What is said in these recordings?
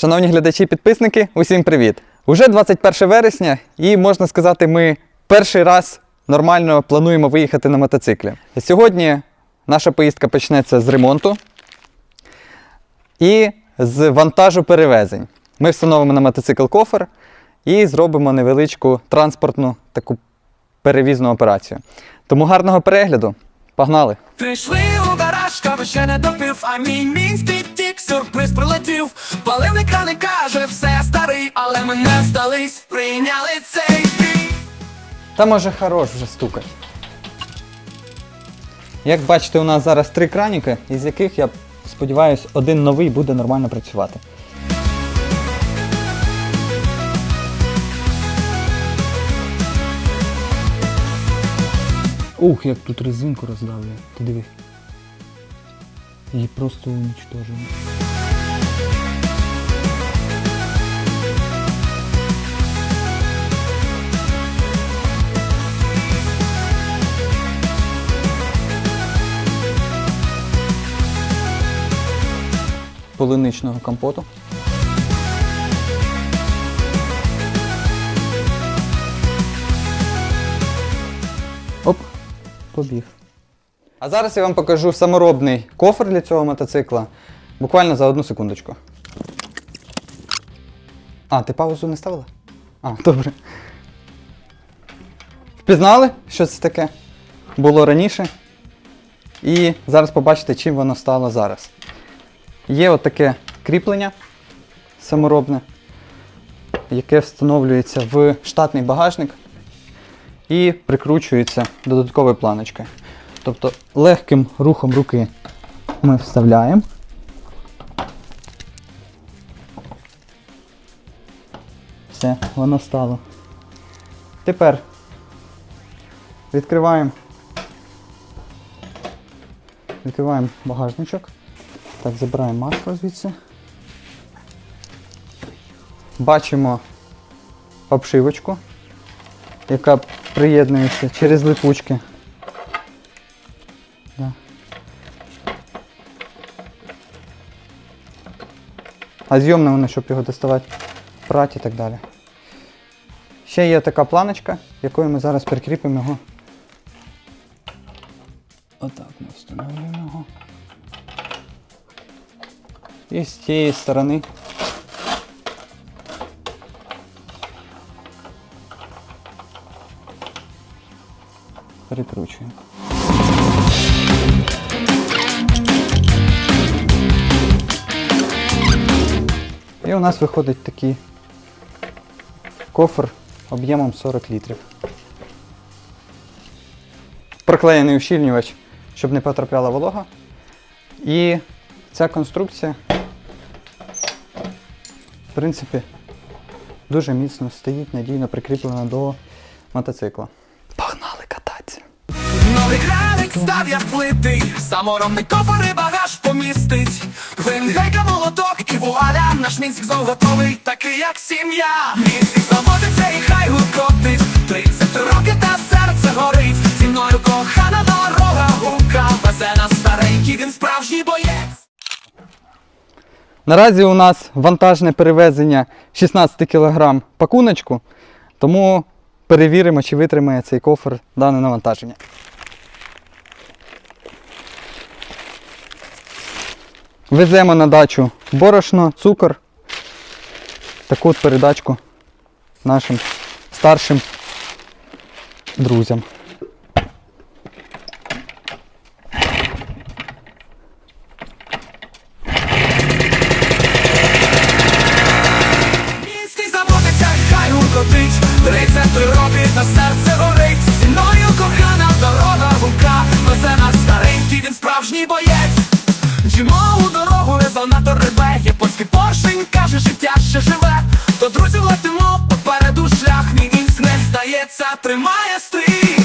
Шановні глядачі і підписники, усім привіт! Уже 21 вересня, і можна сказати, ми перший раз нормально плануємо виїхати на мотоциклі. Сьогодні наша поїздка почнеться з ремонту і з вантажу перевезень. Ми встановимо на мотоцикл кофер і зробимо невеличку транспортну таку перевізну операцію. Тому гарного перегляду! Погнали! Прийшли у гараж, кави ще не допив, а мій мінський сюрприз прилетів. Паливний крани каже, все старий, але ми не здались, прийняли цей бій. Та може хорош вже стукать. Як бачите, у нас зараз три краніки, із яких, я сподіваюся, один новий буде нормально працювати. Ух, як тут резинку роздавлює. Ти диви. Її просто уничтожено. полуничного компоту. Оп, побіг. А зараз я вам покажу саморобний кофр для цього мотоцикла. Буквально за одну секундочку. А, ти паузу не ставила? А, добре. Впізнали, що це таке? Було раніше. І зараз побачите, чим воно стало зараз. Є отаке кріплення саморобне, яке встановлюється в штатний багажник і прикручується додатковою планочкою. Тобто легким рухом руки ми вставляємо. Все, воно стало. Тепер відкриваємо. Відкриваємо багажничок. Так, забираємо маску звідси. Бачимо обшивочку, яка приєднується через липучки. А зйомне воно, щоб його доставати, прати і так далі. Ще є така планочка, якою ми зараз прикріпимо його. Отак ми встановлюємо його. І з цієї сторони. Перекручуємо. І у нас виходить такий кофр об'ємом 40 літрів. Проклеєний ущільнювач, щоб не потрапляла волога. І ця конструкція, в принципі, дуже міцно стоїть, надійно прикріплена до мотоцикла. Погнали кататися! Новий краник став як плитий, саморомний кофер і багаж помістить. Венгейка молоток і вуаля, наш мінськ знов готовий, такий як сім'я. Мінськ заводиться і хай гуркотить, 30 років та серце горить. Зі мною кохана дорога гука, везе нас старенький, він справжній боєць. Наразі у нас вантажне перевезення 16 кг пакуночку, тому перевіримо, чи витримає цей кофр дане навантаження. Веземо на дачу борошно, цукор, таку от передачку нашим старшим друзям. Тримає стрій.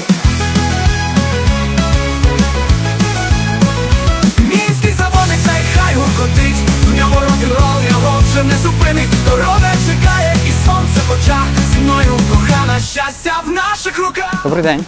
Мінський заводиться, цей хай гуркотить. В ньому рок-н-рол, його вже не зупинить. Дорога чекає і сонце в очах. Зі мною кохана щастя в наших руках. Добрий день.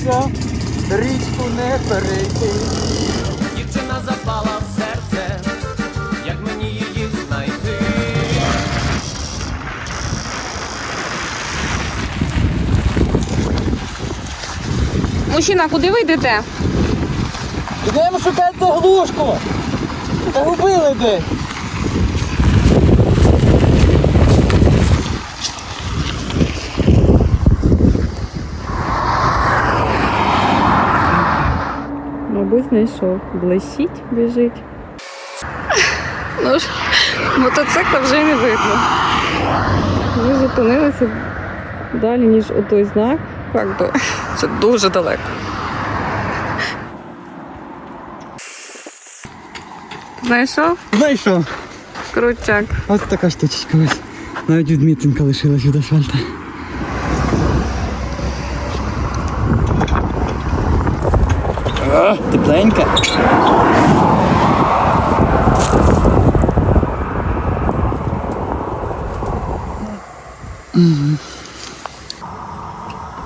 Сміється, річку не перейти. Дівчина запала в серце, як мені її знайти. Мужчина, куди ви йдете? Йдемо шукати заглушку. Загубили десь. Знайшов. Блищить, біжить. Ну ж, мотоцикла вже не видно. Ми зупинилися далі, ніж отой знак. Як би, це дуже далеко. Знайшов? Знайшов. Крутяк. Ось така штучечка ось. Навіть відмітинка лишилась від асфальта. О, тепленька.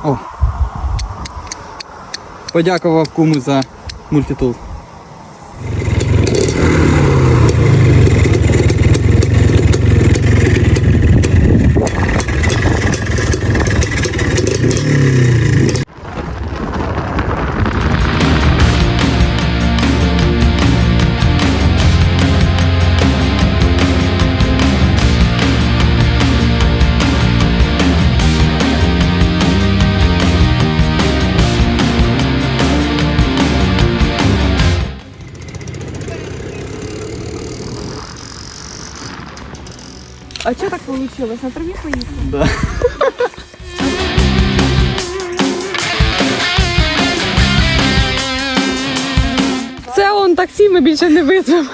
О. Подякував куму за мультитул. А що так вийшло? На траве поїхали? Да. Це он таксі ми більше не визвемо.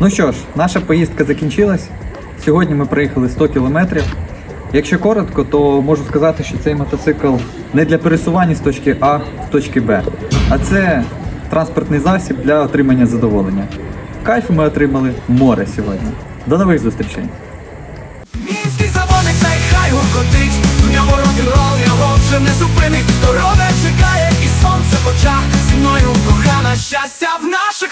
Ну що ж, наша поїздка закінчилась. Сьогодні ми проїхали 100 кілометрів. Якщо коротко, то можу сказати, що цей мотоцикл не для пересування з точки А в точки Б, а це транспортний засіб для отримання задоволення. Кайфу ми отримали море сьогодні. До нових зустрічей! Мінський заводник цей гуркотить Ньому рок-н-рол його вже не зупинить Дорога чекає і сонце в очах Зі мною кохана щастя в нас